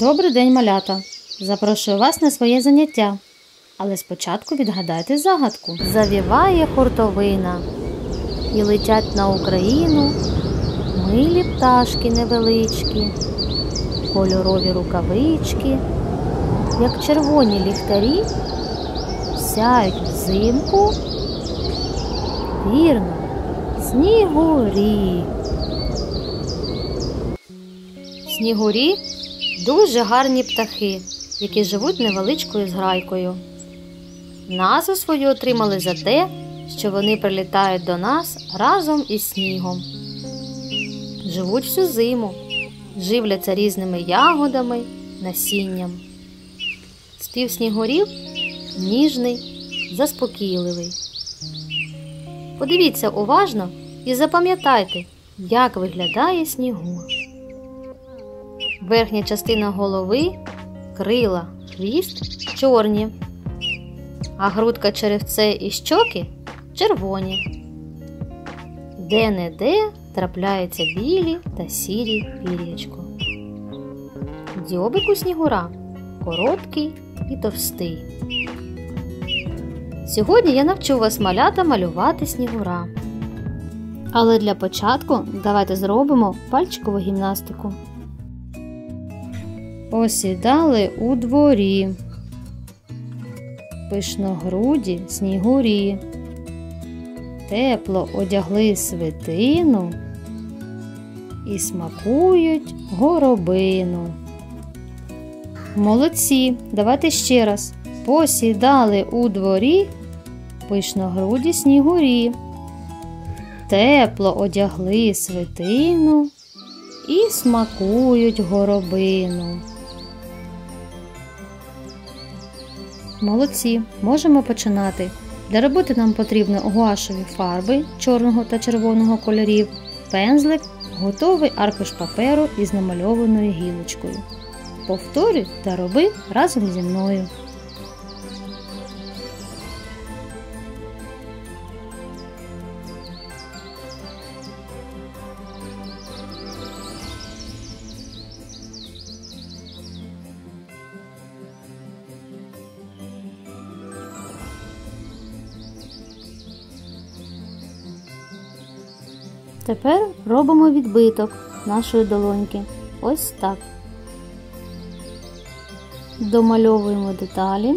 Добрий день, малята! Запрошую вас на своє заняття. Але спочатку відгадайте загадку. Завіває хуртовина і летять на Україну милі пташки невеличкі, кольорові рукавички, як червоні ліхтарі, сяють взимку. Вірно, снігурі. Снігурі дуже гарні птахи, які живуть невеличкою зграйкою. Назву свою отримали за те, що вони прилітають до нас разом із снігом. Живуть всю зиму, живляться різними ягодами, насінням. Спів снігурів ніжний, заспокійливий. Подивіться уважно і запам'ятайте, як виглядає снігур. Верхня частина голови, крила, хвіст чорні, а грудка черевце і щоки червоні. Де-не-де трапляються білі та сірі пір'ячко. Дзьобик у снігура короткий і товстий. Сьогодні я навчу вас малята малювати снігура. Але для початку давайте зробимо пальчикову гімнастику. Посідали у дворі, пишногруді снігурі, тепло одягли свитину і смакують горобину. Молодці, давайте ще раз. Посідали у дворі пишногруді снігурі, тепло одягли свитину і смакують горобину. Молодці, можемо починати. Для роботи нам потрібно гуашові фарби чорного та червоного кольорів, пензлик, готовий аркуш паперу із намальованою гілочкою. Повторюй та роби разом зі мною. Тепер робимо відбиток нашої долоньки. Ось так. Домальовуємо деталі.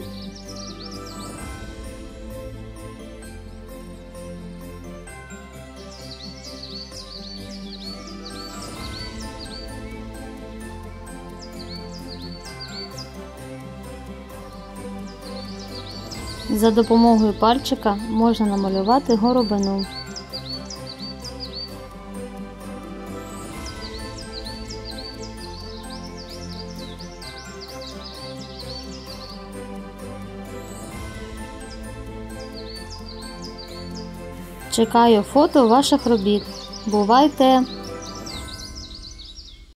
За допомогою пальчика можна намалювати горобину. Чекаю фото ваших робіт. Бувайте!